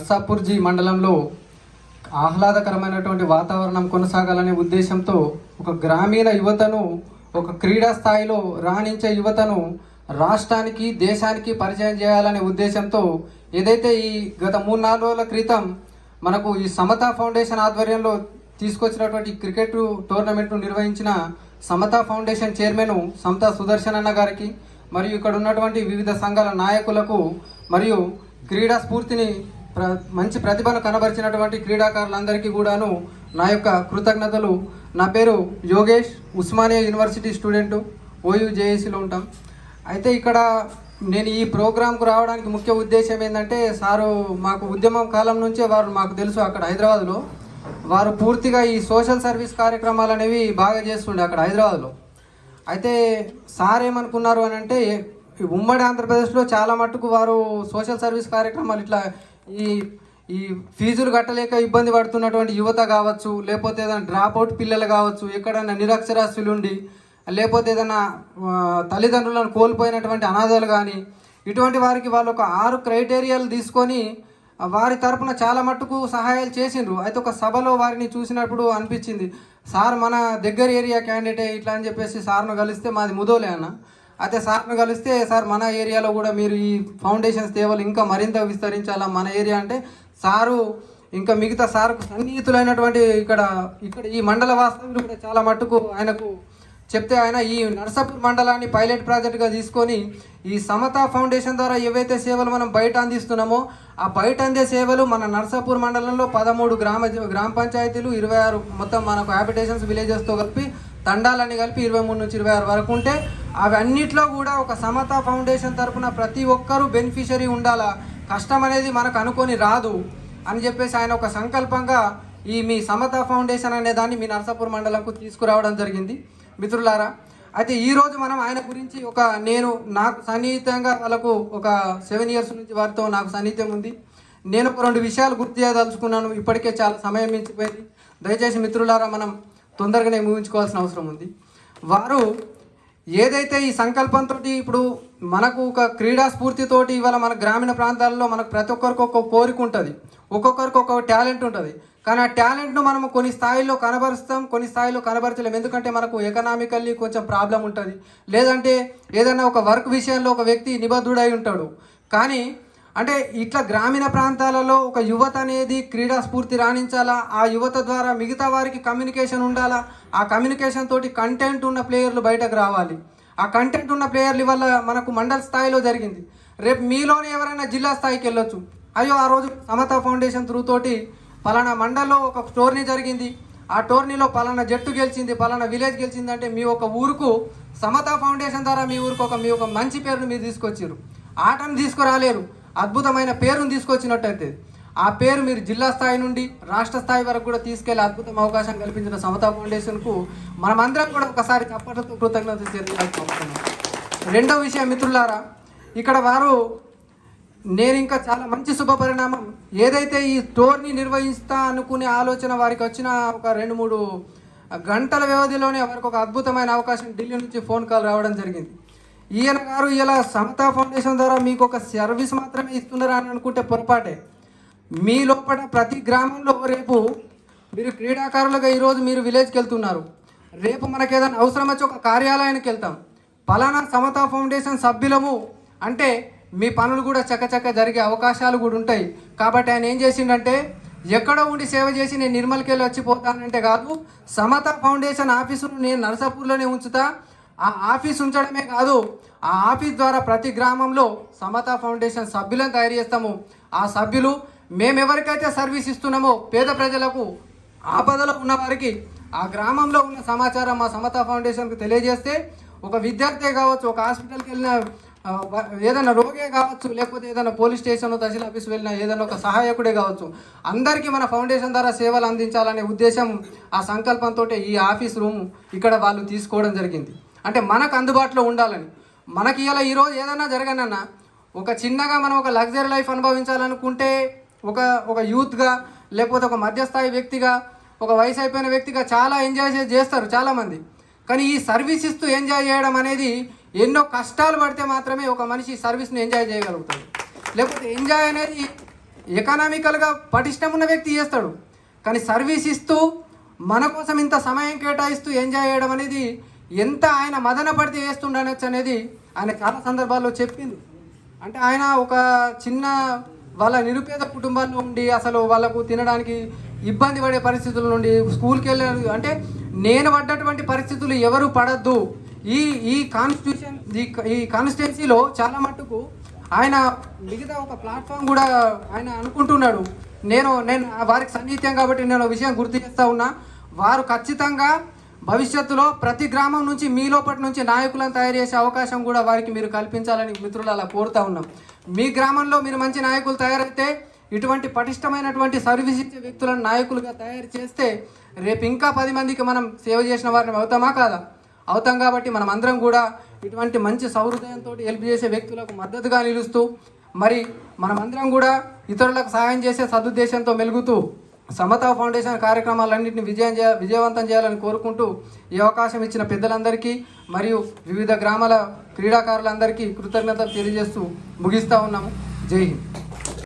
నర్సాపూర్జీ మండలంలో ఆహ్లాదకరమైనటువంటి వాతావరణం కొనసాగాలనే ఉద్దేశంతో ఒక గ్రామీణ యువతను ఒక క్రీడా స్థాయిలో రాణించే యువతను రాష్ట్రానికి దేశానికి పరిచయం చేయాలనే ఉద్దేశంతో ఏదైతే ఈ గత మూడు నాలుగు రోజుల క్రితం మనకు ఈ సమతా ఫౌండేషన్ ఆధ్వర్యంలో తీసుకొచ్చినటువంటి క్రికెట్ టోర్నమెంట్ను నిర్వహించిన సమతా ఫౌండేషన్ చైర్మన్ సమతా సుదర్శన్ అన్న గారికి మరియు ఇక్కడ ఉన్నటువంటి వివిధ సంఘాల నాయకులకు మరియు క్రీడా స్ఫూర్తిని మంచి ప్రతిభను కనబరిచినటువంటి క్రీడాకారులందరికీ కూడాను నా యొక్క కృతజ్ఞతలు. నా పేరు Yogesh Osmania university student. OU జేఏసీలో ఉంటాం. అయితే ఇక్కడ నేను ఈ ప్రోగ్రాంకు రావడానికి ముఖ్య ఉద్దేశం ఏంటంటే సారు మాకు ఉద్యమం కాలం నుంచే వారు మాకు తెలుసు అక్కడ హైదరాబాద్లో. వారు పూర్తిగా ఈ సోషల్ సర్వీస్ కార్యక్రమాలు అనేవి బాగా చేస్తుండే అక్కడ హైదరాబాద్లో. అయితే సార్ ఏమనుకున్నారు అని అంటే ఈ ఉమ్మడి ఆంధ్రప్రదేశ్లో చాలా మట్టుకు వారు సోషల్ సర్వీస్ కార్యక్రమాలు ఇట్లా ఈ ఈ ఫీజులు కట్టలేక ఇబ్బంది పడుతున్నటువంటి యువత కావచ్చు లేకపోతే ఏదైనా డ్రాప్ అవుట్ పిల్లలు కావచ్చు ఎక్కడైనా నిరక్షరాస్యులు ఉండి లేకపోతే ఏదైనా తల్లిదండ్రులను కోల్పోయినటువంటి అనాథలు కానీ ఇటువంటి వారికి వాళ్ళు ఒక ఆరు క్రైటీరియాలు తీసుకొని వారి తరపున చాలా మట్టుకు సహాయాలు చేసిండ్రు. అయితే ఒక సభలో వారిని చూసినప్పుడు అనిపించింది సార్ మన దగ్గర ఏరియా క్యాండిడేట్ ఇట్లా అని చెప్పేసి సార్ను కలిస్తే మాది ముదోలే అన్న. అయితే సార్ను కలిస్తే సార్ మన ఏరియాలో కూడా మీరు ఈ ఫౌండేషన్ సేవలు ఇంకా మరింత విస్తరించాలా మన ఏరియా అంటే సారు ఇంకా మిగతా సార్కు సన్నిహితులైనటువంటి ఇక్కడ ఇక్కడ ఈ మండల వాస్తవ్యులు కూడా చాలా మట్టుకు ఆయనకు చెప్తే ఆయన ఈ నర్సాపూర్ మండలాన్ని పైలట్ ప్రాజెక్టుగా తీసుకొని ఈ సమతా ఫౌండేషన్ ద్వారా ఏవైతే సేవలు మనం బయట అందిస్తున్నామో ఆ బయట అందే సేవలు మన నర్సాపూర్ మండలంలో పదమూడు గ్రామ గ్రామ పంచాయతీలు ఇరవై ఆరు మొత్తం మనకు హ్యాబిటేషన్స్ విలేజెస్తో కలిపి తండాలన్నీ కలిపి ఇరవై మూడు నుంచి ఇరవై ఆరు వరకు ఉంటే అవన్నిట్లో కూడా ఒక సమతా ఫౌండేషన్ తరఫున ప్రతి ఒక్కరూ బెనిఫిషరీ ఉండాలా? కష్టం అనేది మనకు అనుకొని రాదు అని చెప్పేసి ఆయన ఒక సంకల్పంగా ఈ మీ సమతా ఫౌండేషన్ అనే దాన్ని మీ నర్సాపూర్ మండలంకు తీసుకురావడం జరిగింది. మిత్రులారా అయితే ఈరోజు మనం ఆయన గురించి ఒక నేను నాకు సన్నిహితంగా వాళ్ళకు ఒక సెవెన్ ఇయర్స్ నుంచి వారితో నాకు సన్నిహితం ఉంది. నేను ఒక రెండు విషయాలు గుర్తు చేయదలుచుకున్నాను. ఇప్పటికే చాలా సమయం మించిపోయింది. దయచేసి మిత్రులారా మనం తొందరగానే ముగించుకోవాల్సిన అవసరం ఉంది. వారు ఏదైతే ఈ సంకల్పంతో ఇప్పుడు మనకు ఒక క్రీడా స్ఫూర్తితోటి ఇవాళ మన గ్రామీణ ప్రాంతాల్లో మనకు ప్రతి ఒక్కరికి ఒక్కొక్క కోరిక ఉంటుంది. ఒక్కొక్కరికి ఒక్కొక్క టాలెంట్ ఉంటుంది. కానీ ఆ టాలెంట్ను మనం కొన్ని స్థాయిలో కనబరుస్తాం కొన్ని స్థాయిలో కనబరచలేం. ఎందుకంటే మనకు ఎకనామికల్లీ కొంచెం ప్రాబ్లం ఉంటుంది. లేదంటే ఏదైనా ఒక వర్క్ విషయంలో ఒక వ్యక్తి నిబద్ధుడై ఉంటాడు. కానీ అంటే ఇట్లా గ్రామీణ ప్రాంతాలలో ఒక యువత అనేది క్రీడా స్ఫూర్తి రాణించాలా? ఆ యువత ద్వారా మిగతా వారికి కమ్యూనికేషన్ ఉండాలా? ఆ కమ్యూనికేషన్ తోటి కంటెంట్ ఉన్న ప్లేయర్లు బయటకు రావాలి. ఆ కంటెంట్ ఉన్న ప్లేయర్లు వల్ల మనకు మండల స్థాయిలో జరిగింది. రేపు మీలోనే ఎవరైనా జిల్లా స్థాయికి వెళ్ళొచ్చు. అయ్యో ఆ రోజు సమత ఫౌండేషన్ త్రూ తోటి పలానా మండల్లో ఒక టోర్నీ జరిగింది. ఆ టోర్నీలో పలానా జట్టు గెలిచింది పలానా విలేజ్ గెలిచింది అంటే మీ ఒక ఊరుకు సమత ఫౌండేషన్ ద్వారా మీ ఊరికి ఒక మీ ఒక మంచి పేరును మీరు తీసుకొచ్చారు ఆటను తీసుకురాలేరు. అద్భుతమైన పేరును తీసుకొచ్చినట్టయితే ఆ పేరు మీరు జిల్లా స్థాయి నుండి రాష్ట్ర స్థాయి వరకు కూడా తీసుకెళ్ళే అద్భుతం అవకాశం కల్పించిన సమతా ఫౌండేషన్కు మనమందరం కూడా ఒకసారి చప్పట్లతో కృతజ్ఞత తెలియాల్సిన రెండవ రెండో విషయం మిత్రులారా ఇక్కడ వారు నేను ఇంకా చాలా మంచి శుభ పరిణామం ఏదైతే ఈ టోర్ని నిర్వహిస్తా అనుకునే ఆలోచన వారికి వచ్చిన ఒక రెండు మూడు గంటల వ్యవధిలోనే వారికి ఒక అద్భుతమైన అవకాశం ఢిల్లీ నుంచి ఫోన్ కాల్ రావడం జరిగింది. ఈయన గారు ఇలా సమతా ఫౌండేషన్ ద్వారా మీకు ఒక సర్వీస్ మాత్రమే ఇస్తున్నారా అని అనుకుంటే పొరపాటే. మీ లోపల ప్రతి గ్రామంలో రేపు మీరు క్రీడాకారులుగా ఈరోజు మీరు విలేజ్కి వెళ్తున్నారు. రేపు మనకు ఏదైనా అవసరం వచ్చి ఒక కార్యాలయానికి వెళ్తాం. పలానా సమతా ఫౌండేషన్ సభ్యులము అంటే మీ పనులు కూడా చకచక జరిగే అవకాశాలు కూడా ఉంటాయి. కాబట్టి ఆయన ఏం చేసిండంటే ఎక్కడో ఉండి సేవ చేసి నేను నిర్మల్కి వెళ్ళి వచ్చిపోతానంటే కాదు సమత ఫౌండేషన్ ఆఫీసును నేను నరసాపూర్లోనే ఉంచుతా ఆ ఆఫీస్ ఉంచడమే కాదు ఆ ఆఫీస్ ద్వారా ప్రతి గ్రామంలో సమతా ఫౌండేషన్ సభ్యులను తయారు చేస్తాము. ఆ సభ్యులు మేము ఎవరికైతే సర్వీస్ ఇస్తున్నామో పేద ప్రజలకు ఆపదలో ఉన్న వారికి ఆ గ్రామంలో ఉన్న సమాచారం మా సమతా ఫౌండేషన్కి తెలియజేస్తే ఒక విద్యార్థి కావచ్చు ఒక హాస్పిటల్కి వెళ్ళిన ఏదైనా రోగే కావచ్చు లేకపోతే ఏదైనా పోలీస్ స్టేషన్ తహసీల్ ఆఫీస్ వెళ్ళిన ఏదైనా ఒక సహాయకుడే కావచ్చు అందరికీ మన ఫౌండేషన్ ద్వారా సేవలు అందించాలనే ఉద్దేశం ఆ సంకల్పంతో ఈ ఆఫీస్ రూమ్ ఇక్కడ వాళ్ళు తీసుకోవడం జరిగింది. అంటే మనకు అందుబాటులో ఉండాలని. మనకి ఇలా ఈరోజు ఏదైనా జరగనన్నా ఒక చిన్నగా మనం ఒక లగ్జరీ లైఫ్ అనుభవించాలనుకుంటే ఒక ఒక యూత్గా లేకపోతే ఒక మధ్యస్థాయి వ్యక్తిగా ఒక వయసు అయిపోయిన వ్యక్తిగా చాలా ఎంజాయ్ చేస్తారు చాలామంది. కానీ ఈ సర్వీస్ ఇస్తూ ఎంజాయ్ చేయడం అనేది ఎన్నో కష్టాలు పడితే మాత్రమే ఒక మనిషి సర్వీస్ని ఎంజాయ్ చేయగలుగుతాడు. లేకపోతే ఎంజాయ్ అనేది ఎకనామికల్గా పటిష్టం ఉన్న వ్యక్తి చేస్తాడు. కానీ సర్వీస్ ఇస్తూ మన కోసం ఇంత సమయం కేటాయిస్తూ ఎంజాయ్ చేయడం అనేది ఎంత ఆయన మదన పడితే వేస్తుండనొచ్చు అనేది ఆయన చాలా సందర్భాల్లో చెప్పింది. అంటే ఆయన ఒక చిన్న వాళ్ళ నిరుపేద కుటుంబాల్లో ఉండి అసలు వాళ్ళకు తినడానికి ఇబ్బంది పడే పరిస్థితుల నుండి స్కూల్కి వెళ్ళారు అంటే నేను పడ్డటువంటి పరిస్థితులు ఎవరు పడద్దు. ఈ ఈ కాన్స్టిట్యూషన్ ఈ ఈ కాన్స్టిట్యున్సీలో చాలా మట్టుకు ఆయన మిగతా ఒక ప్లాట్ఫామ్ కూడా ఆయన అనుకుంటున్నాడు. నేను నేను వారికి సన్నిహిత్యం కాబట్టి నేను ఒక విషయం గుర్తు చేస్తా ఉన్నా. వారు ఖచ్చితంగా భవిష్యత్తులో ప్రతి గ్రామం నుంచి మీ లోపటి నుంచి నాయకులను తయారు చేసే అవకాశం కూడా వారికి మీరు కల్పించాలని మిత్రులు అలా కోరుతా ఉన్నాం. మీ గ్రామంలో మీరు మంచి నాయకులు తయారైతే ఇటువంటి పటిష్టమైనటువంటి సర్వీస్ ఇచ్చే వ్యక్తులను నాయకులుగా తయారు చేస్తే రేపు ఇంకా పది మందికి మనం సేవ చేసిన వారిని అవుతామా కాదా? అవుతాం కాబట్టి మనం అందరం కూడా ఇటువంటి మంచి సౌహృదయంతో హెల్ప్ చేసే వ్యక్తులకు మద్దతుగా నిలుస్తూ మరి మనమందరం కూడా ఇతరులకు సహాయం చేసే సదుద్దేశంతో మెలుగుతూ సమతా ఫౌండేషన్ కార్యక్రమాలన్నింటినీ విజయం చేయ విజయవంతం చేయాలని కోరుకుంటూ ఈ అవకాశం ఇచ్చిన పెద్దలందరికీ మరియు వివిధ గ్రామాల క్రీడాకారులందరికీ కృతజ్ఞతలు తెలియజేస్తూ ముగిస్తూ ఉన్నాము. జై హింద్.